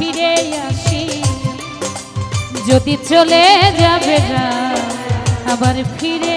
ফিরে আসি। যদি চলে যাবে না আবার ফিরে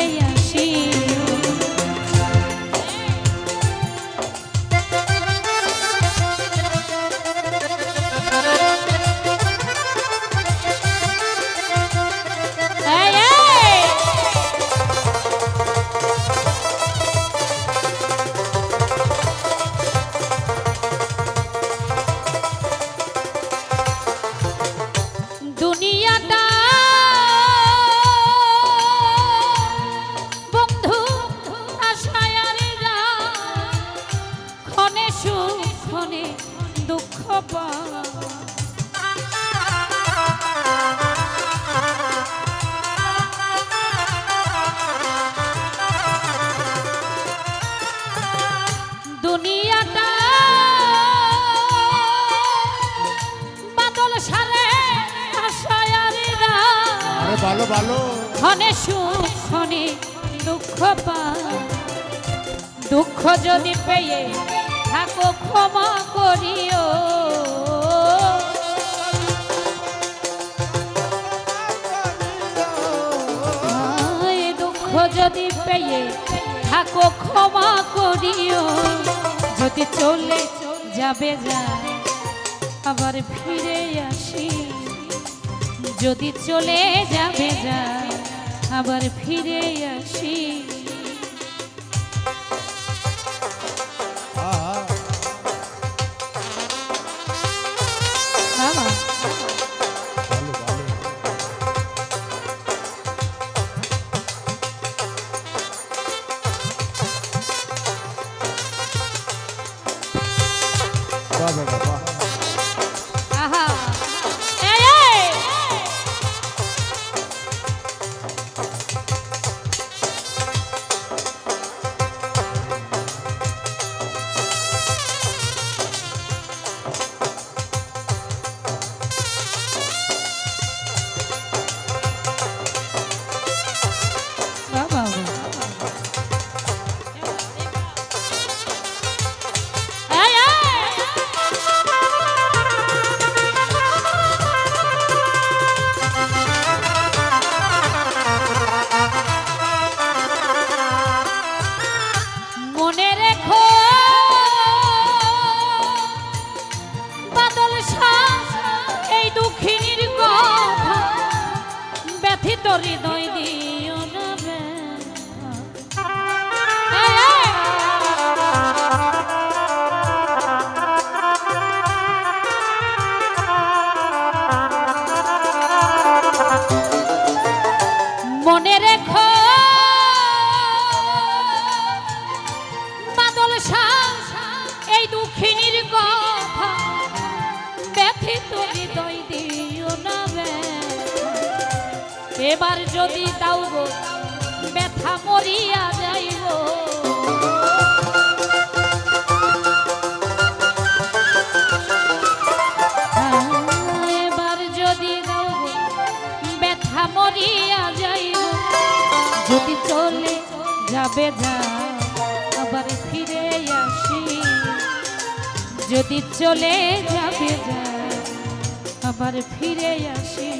ভালো ভালো। ক্ষণে সুখ ক্ষণে দুঃখ পায়। দুঃখ যদি পেয়ে থাকো ক্ষমা করিও। দুঃখ যদি পেয়ে থাকো ক্ষমা করিও। যদি চলে যাবে যা, আবার ফিরে আসি। যদি চলে যাবে যা, আবার ফিরে আসি। বাহ বাবা হৃদয় দিও না এই দুঃখিনীর কথা ব্যথিত হৃদয় এবার যদি দাও গো, ব্যথা মরিয়া এবার যদি দাও গো, ব্যথা মরিয়া যাইব। যদি চলে যাবে যা, আবার ফিরে আসি। যদি চলে যাবে যা, আবার ফিরে আসি।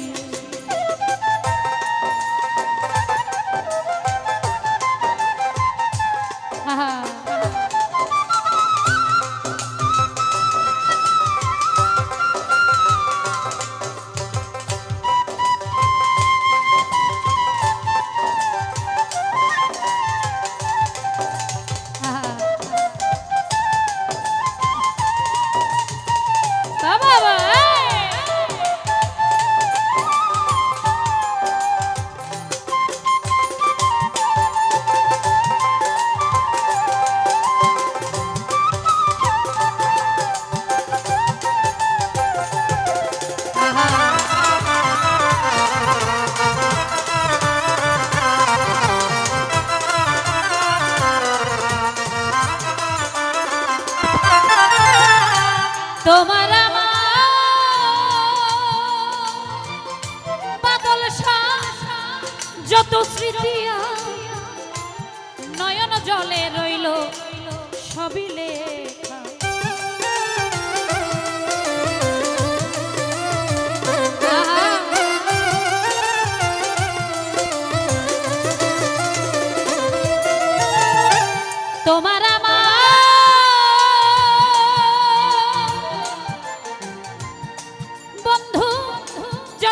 তোমার বাদল যত স্মৃতি নয়ন জলে রইল সবিলে।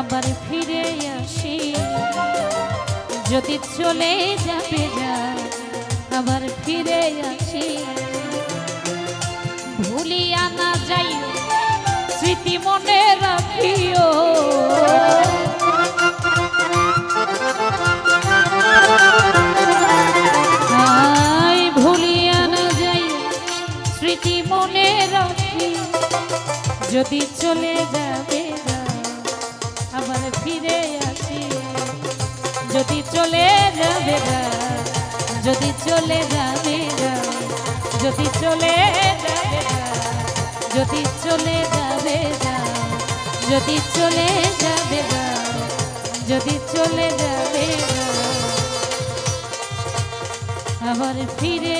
আবার ফিরে আসি। যদি চলে যাবে যা, আবার ফিরে আসি। ভুলিয়া না যাইও, স্মৃতি মনে রাখিও। রাখি যদি চলে যাবে যদি চলে যাবে যদি চলে যাবে যদি চলে যাবে যদি চলে যাবে যদি চলে যাবে যদি চলে যাবে আবার ফিরে